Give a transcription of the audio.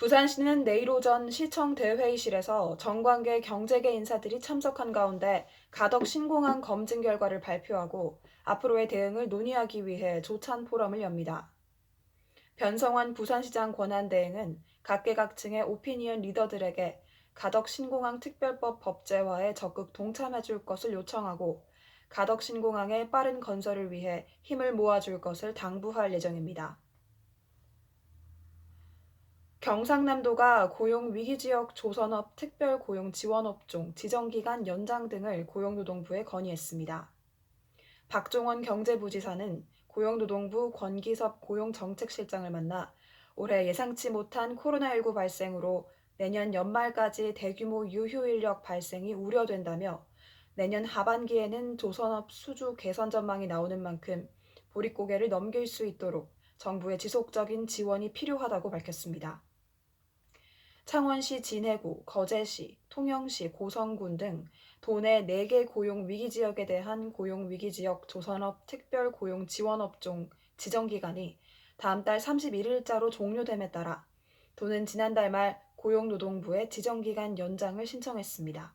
부산시는 내일 오전 시청 대회의실에서 정관계 경제계 인사들이 참석한 가운데 가덕 신공항 검증 결과를 발표하고 앞으로의 대응을 논의하기 위해 조찬 포럼을 엽니다. 변성환 부산시장 권한대행은 각계각층의 오피니언 리더들에게 가덕 신공항 특별법 법제화에 적극 동참해 줄 것을 요청하고 가덕 신공항의 빠른 건설을 위해 힘을 모아 줄 것을 당부할 예정입니다. 경상남도가 고용위기지역 조선업 특별고용지원업종 지정기간 연장 등을 고용노동부에 건의했습니다. 박종원 경제부지사는 고용노동부 권기섭 고용정책실장을 만나 올해 예상치 못한 코로나19 발생으로 내년 연말까지 대규모 유휴인력 발생이 우려된다며 내년 하반기에는 조선업 수주 개선 전망이 나오는 만큼 보릿고개를 넘길 수 있도록 정부의 지속적인 지원이 필요하다고 밝혔습니다. 창원시 진해구, 거제시, 통영시, 고성군 등 도내 4개 고용 위기 지역에 대한 고용 위기 지역 조선업 특별 고용 지원 업종 지정 기간이 다음 달 31일자로 종료됨에 따라 도는 지난달 말 고용노동부에 지정 기간 연장을 신청했습니다.